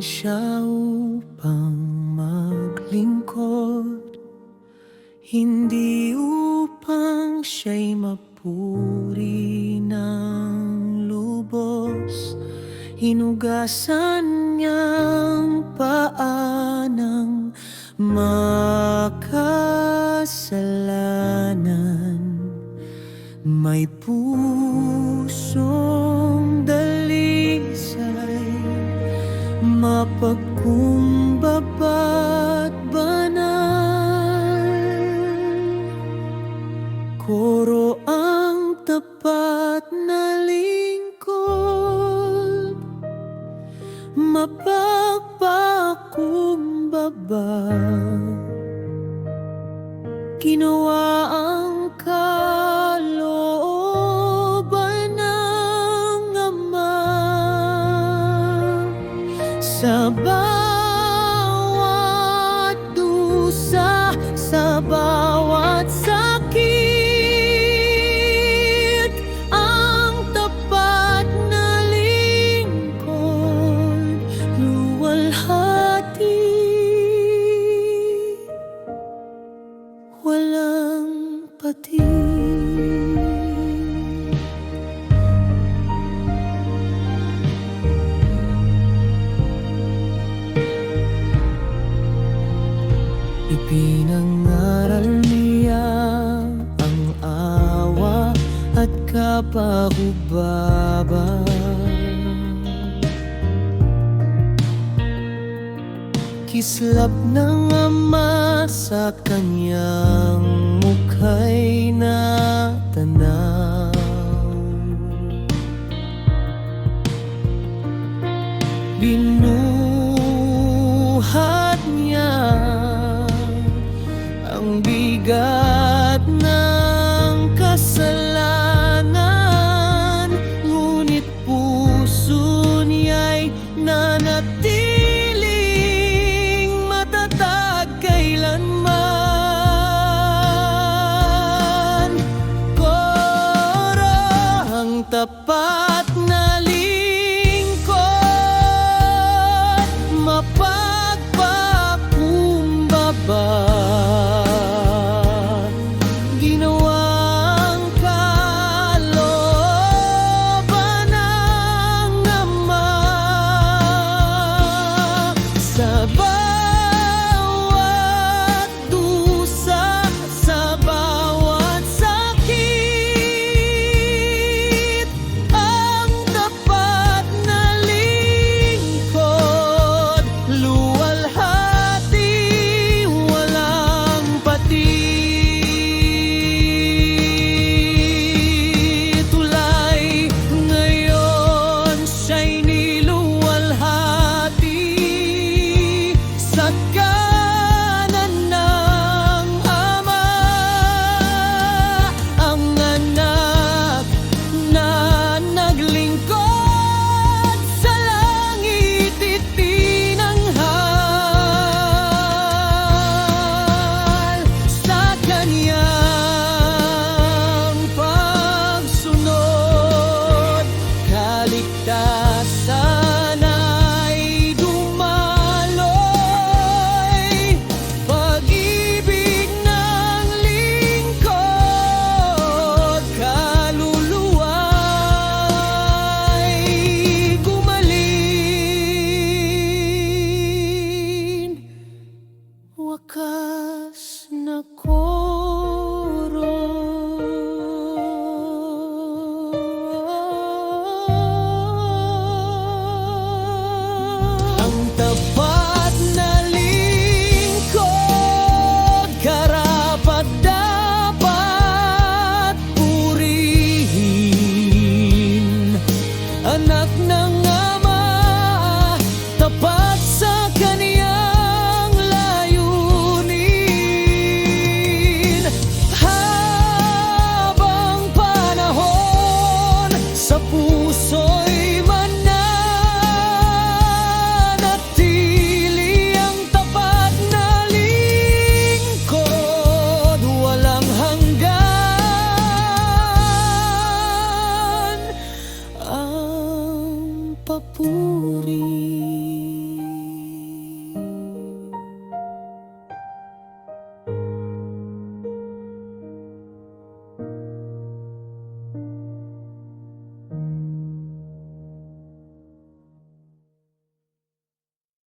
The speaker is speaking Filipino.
siya upang maglingkod. Hindi upang siya'y mapuri ng lubos. Hinugasan niyang paanang makasalanan. May pusong Mapagkumbaba't banal. Koro ang tapat na lingkod. Mapagpakumbaba Ginawa Sa Ipinangaral niya ang awa at kapahubaba. Kislap ng ama sa kanyang mukha'y natanaw. Binuhat bukas na Ang tapat na lingkod Karapat dapat purihin.